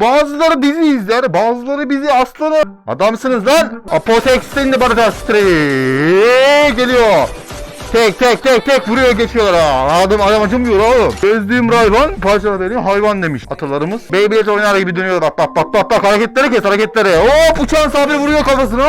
Bazıları bizi izler, bazıları bizi aslanım. Adamsınız lan. Apotex'in de barda streyi geliyor. Tek tek tek tek vuruyor geçiyorlar ha. Adam adam acımıyor oğlum. Gözlüğüm hayvan, parçalar benim hayvan demiş atalarımız. Beyblade oynar gibi dönüyor bak bak bak bak bak hareketleri kes hareketleri. Hop uçan sabri vuruyor kafasına.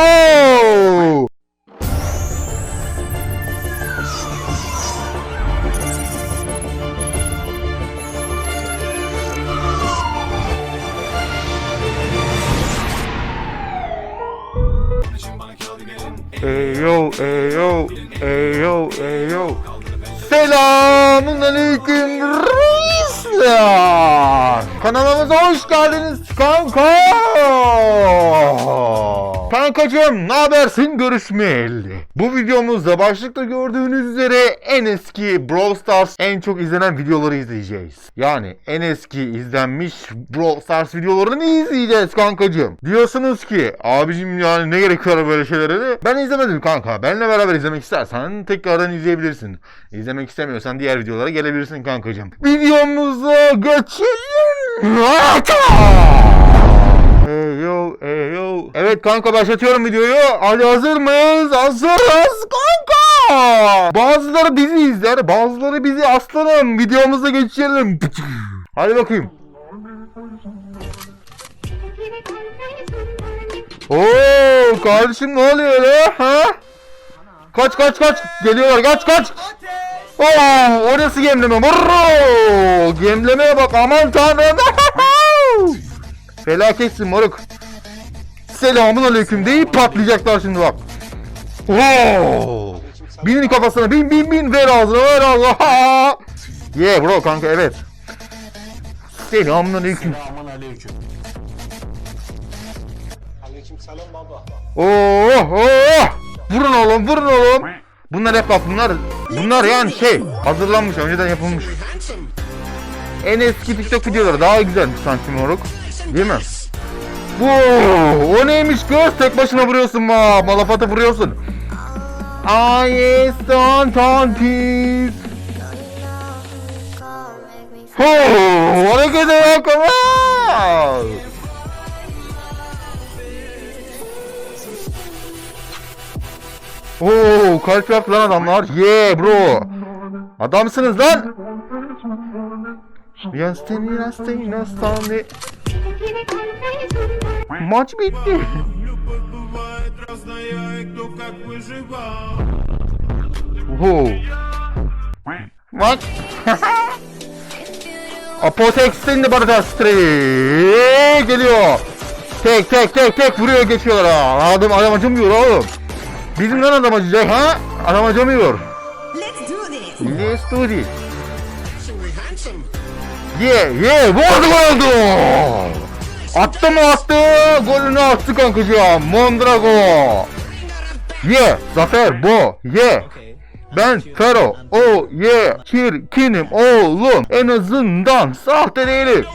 Eyo eyo eyo eyo. Selamun aleyküm reisler. Kanalımıza hoş geldiniz kanka Kankacım ne habersin? Görüşmeyeli. Bu videomuzda başlıkta gördüğünüz üzere en eski Brawl Stars en çok izlenen videoları izleyeceğiz. Yani en eski izlenmiş Brawl Stars videolarını izleyeceğiz kankacım Diyorsunuz ki abicim yani ne gerek var böyle şeylere de? Ben izlemedim kanka. Benimle beraber izlemek istersen tekrardan izleyebilirsin. İzlemek istemiyorsan diğer videolara gelebilirsin kankacım Videomuza geçelim Hey yo, hey yo. Evet kanka başlatıyorum videoyu. Hadi hazır mıyız? Hazırız kanka. Bazıları bizi izler, bazıları bizi aslanım. Videomuza geçelim. Hadi bakayım. Oo kardeşim ne oluyor öyle ha? Kaç kaç kaç geliyorlar kaç kaç. Oo orası gemleme. Brrrr. Gemlemeye bak aman tanrım. Felaketsin moruk. Selamun aleyküm deyip patlayacaklar şimdi bak. Oo. Binin kafasına bin bin bin ver ağzına ver ağzına. Yeah bro kanka evet. Selamun aleyküm. Aman aleyküm. Aleyküm selam baba. Oo, oo. Vurun oğlum, vurun oğlum. Bunlar hep bak bunlar. Bunlar yani şey hazırlanmış, önceden yapılmış. En eski TikTok videoları daha güzelmiş sanki moruk. Değil mi? Bu o neymiş kız? Tek başına vuruyorsun ma. Malafatı vuruyorsun. I son tontis. Ho, harekete bak ama. Oo, kalp yaptı lan adamlar. Yeah bro. Adamsınız lan. Yasteni yasteni yasteni. Maç bitti. Wow. Maç. Apotex'ten de barda streye geliyor. Tek tek tek tek vuruyor geçiyorlar ha. Adam adam acımıyor oğlum. Bizim lan adam acıyacak ha. Adam acımıyor. Let's do this. Let's do this. Yeah yeah. Vurdu vurdu. Attı mı attı? Golünü attı kankacığım. Mondrago. Yeah Zafer bu. Yeah. Ben Fero. O yeah. Çirkinim oğlum. En azından sahte değilim.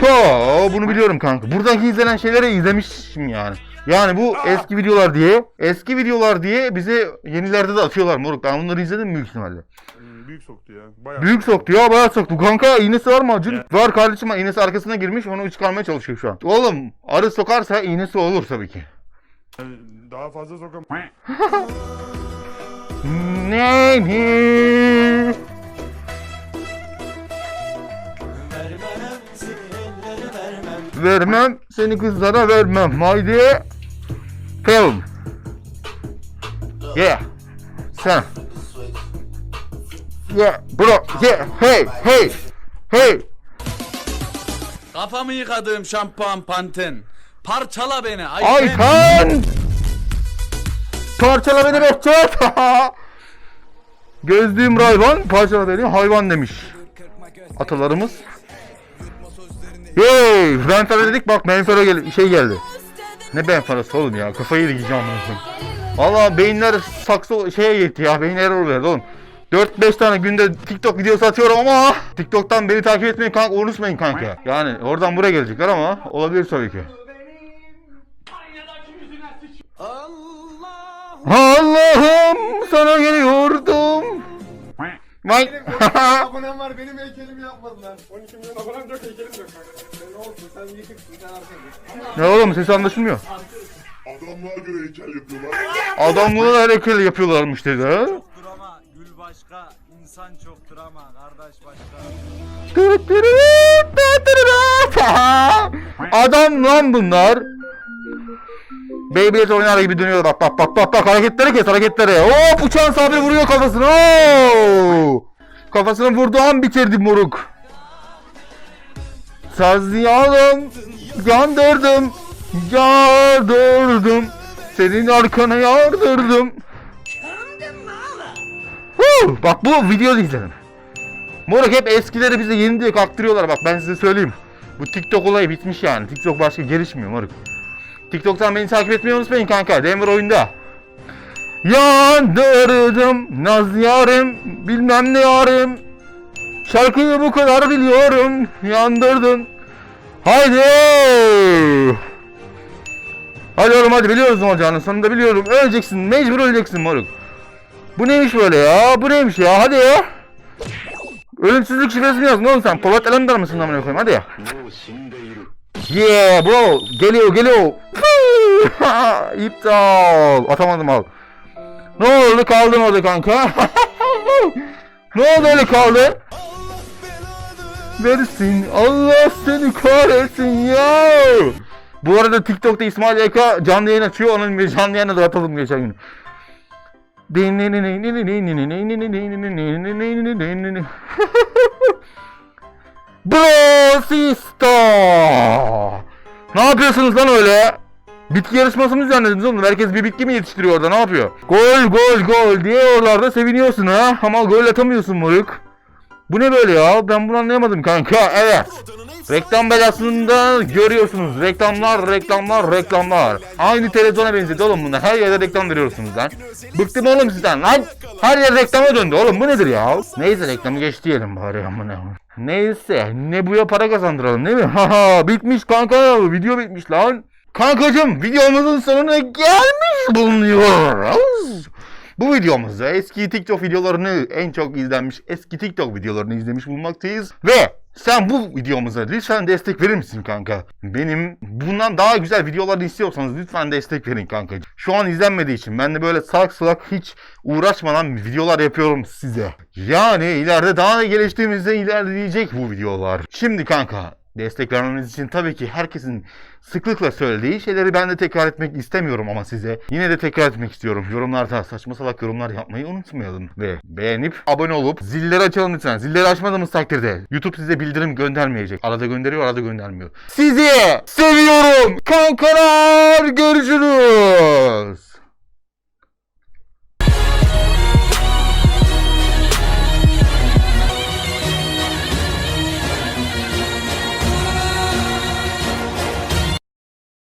Ha, bunu biliyorum kanka. Buradaki izlenen şeyleri izlemişim yani. Yani bu eski videolar diye, eski videolar diye bize yenilerde de atıyorlar moruk. Ben bunları izledim büyük ihtimalle. Büyük soktu ya. Bayağı. Büyük soktu ya bayağı soktu. Kanka iğnesi var mı Acun? Var kardeşim iğnesi arkasına girmiş onu çıkarmaya çalışıyor şu an. Oğlum arı sokarsa iğnesi olur tabii ki. Yani Daha fazla sokam. Neymiş? Vermem seni kızlara vermem. Haydi. Film. Yeah. Sen. Yeah bro. Yeah. Hey. Hey. Hey. Kafamı yıkadığım şampuan panten. Parçala beni Ayten. Ayten! Parçala beni Behçet! Gözlüğüm hayvan, parçala beni hayvan demiş. Atalarımız. Hey! Benfero dedik bak Benfero gel şey geldi. Ne Benfero'su oğlum ya kafayı yiyeceğim bunu. Valla beyinler saksı şeye gitti ya beyin error verdi oğlum. 4-5 tane günde TikTok videosu atıyorum ama TikTok'tan beni takip etmeyin kanka unutmayın kanka. Yani oradan buraya gelecekler ama olabilir tabii ki. Allah'ım sana geliyordum. Vay. abonem var benim heykelimi yapmadılar. 12 milyon abonem yok heykelim yok kanka. Ne olsun sen yıkıksın sen arkadaşın. ne oğlum sesi anlaşılmıyor. Adamlar göre heykel yapıyorlar. Adamlara hareket yapıyorlarmış dedi ha. Başka, insan çoktur ama kardeş başka. Adam lan bunlar. Beyblade oynar gibi dönüyor bak bak bak bak bak hareketleri kes hareketleri. Hop uçan sabri vuruyor kafasına. Oo! Kafasına vurduğu an bitirdi moruk. Sazlayalım. Yandırdım. Yardırdım. Senin arkana yardırdım. Bak bu videoyu izledim. Moruk hep eskileri bize yeni diye kaktırıyorlar bak ben size söyleyeyim. Bu TikTok olayı bitmiş yani. TikTok başka gelişmiyor moruk. TikTok'tan beni takip etmeyi unutmayın kanka. Denver oyunda. Yandırdım naz yarim bilmem ne yarim. Şarkıyı bu kadar biliyorum. Yandırdın. Haydi. Hadi oğlum hadi biliyoruz ne olacağını sonunda biliyorum. Öleceksin mecbur öleceksin moruk. Bu neymiş böyle ya? Bu neymiş ya? Hadi ya. Ölümsüzlük şifresini yaz. Ne oldu sen? Polat Alemdar mısın amına koyayım? Hadi ya. Yeah bro. Geliyor geliyor. İptal. Atamadım al. Ne oldu kaldın orada kanka? ne oldu öyle kaldın? Versin Allah seni kahretsin ya. Bu arada TikTok'ta İsmail Yaka canlı yayın açıyor. Onun bir canlı yayına da atalım geçen gün. Bro Sista. Ne yapıyorsunuz lan öyle? Bitki yarışması mı zannediniz oğlum? Herkes bir bitki mi yetiştiriyor orada? Ne yapıyor? Gol gol gol diye oralarda seviniyorsun ha. Ama gol atamıyorsun moruk. Bu ne böyle ya? Ben bunu anlayamadım kanka. Evet. Reklam belasında görüyorsunuz. Reklamlar, reklamlar, reklamlar. Aynı televizyona benzedi oğlum bunlar. Her yerde reklam veriyorsunuz lan. Bıktım oğlum sizden lan. Her yer reklama döndü oğlum. Bu nedir ya? Neyse reklamı geç diyelim bari amına. Neyse. Ne buya para kazandıralım değil mi? Haha bitmiş kanka. Video bitmiş lan. Kankacım videomuzun sonuna gelmiş bulunuyoruz. Bu videomuzda eski TikTok videolarını en çok izlenmiş eski TikTok videolarını izlemiş bulunmaktayız. Ve sen bu videomuza lütfen destek verir misin kanka? Benim bundan daha güzel videolar istiyorsanız lütfen destek verin kanka. Şu an izlenmediği için ben de böyle salak salak hiç uğraşmadan videolar yapıyorum size. Yani ileride daha da geliştiğimizde ilerleyecek bu videolar. Şimdi kanka Destek vermemiz için tabii ki herkesin sıklıkla söylediği şeyleri ben de tekrar etmek istemiyorum ama size yine de tekrar etmek istiyorum. Yorumlarda saçma salak yorumlar yapmayı unutmayalım. Ve beğenip abone olup zilleri açalım lütfen. Zilleri açmadığımız takdirde YouTube size bildirim göndermeyecek. Arada gönderiyor arada göndermiyor. Sizi seviyorum kankalar görüşürüz.